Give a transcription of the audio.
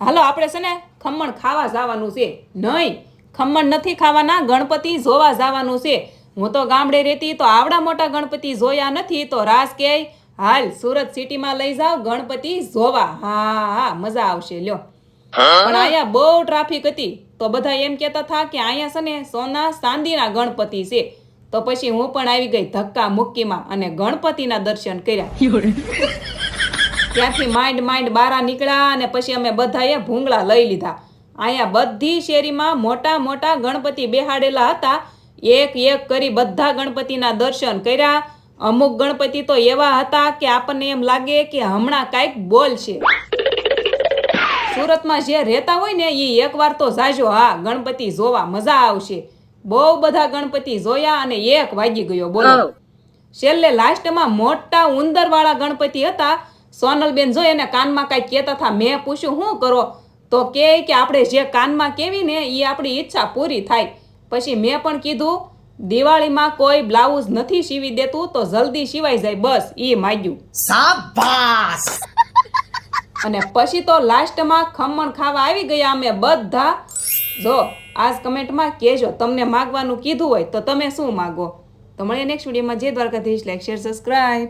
હાલો આપણે છે ને ખમણ ખાવા જવાનું છે. નહીં ખમણ નથી ખાવાના ગણપતિ જોવા જવાનું છે. હું તો ગામડે રહેતી તો આવડા મોટા ગણપતિ જોયા નથી તો રાસ કે હાલ સુરત સિટીમાં લઈ જાવ ગણપતિ જોવા. હા હા મજા આવશે લ્યો. પણ અહીંયા બહુ ટ્રાફિક હતી. તો બધા એમ કહેતા હતા કે અહીંયા છે ને સોના ચાંદીના ગણપતિ છે. તો પછી હું પણ આવી ગઈ ધક્કા મુક્કીમાં અને ગણપતિના દર્શન કર્યા. ત્યાંથી માઇન્ડ માઇન્ડ બારા નીકળ્યા અને પછી અમે બધાએ ભૂંગળા લઈ લીધા. અહીંયા બધી શેરીમાં મોટા મોટા ગણપતિ બેહાડેલા હતા. એક એક કરી બધા ગણપતિના દર્શન કર્યા. અમુક ગણપતિ તો એવા હતા કે આપણને એમ લાગે કે હમણાં કાંઈક બોલશે સુરતમાં જે રહેતા હોય ને એ એકવાર તો જાજો હા ગણપતિ જોવા મજા આવશે. બહુ બધા ગણપતિ જોયા અને એક વાગી ગયો બોલો. છેલ્લે લાસ્ટમાં મોટા ઉંદરવાળા ગણપતિ હતા. સોનલબેન જો એને કાનમાં કાંઈ કહેતા હતા મેં પૂછ્યું શું કરો? તો કે કે આપણે જે કાનમાં કેવી ને એ આપણી ઈચ્છા પૂરી થાય. પછી મેં પણ કીધું દિવાળીમાં કોઈ બ્લાઉઝ નથી સીવી દેતું તો જલ્દી સિવાય જાય બસ. એ માગ્યું. અને પછી તો લાસ્ટમાં ખમણ ખાવા આવી ગયા અમે બધા. જો આજ કમેન્ટમાં કહેજો તમને માગવાનું કીધું હોય તો તમે શું માગો? તો મળીએ નેક્સ્ટ વિડીયોમાં જે દ્વારકાધીશ. Like share subscribe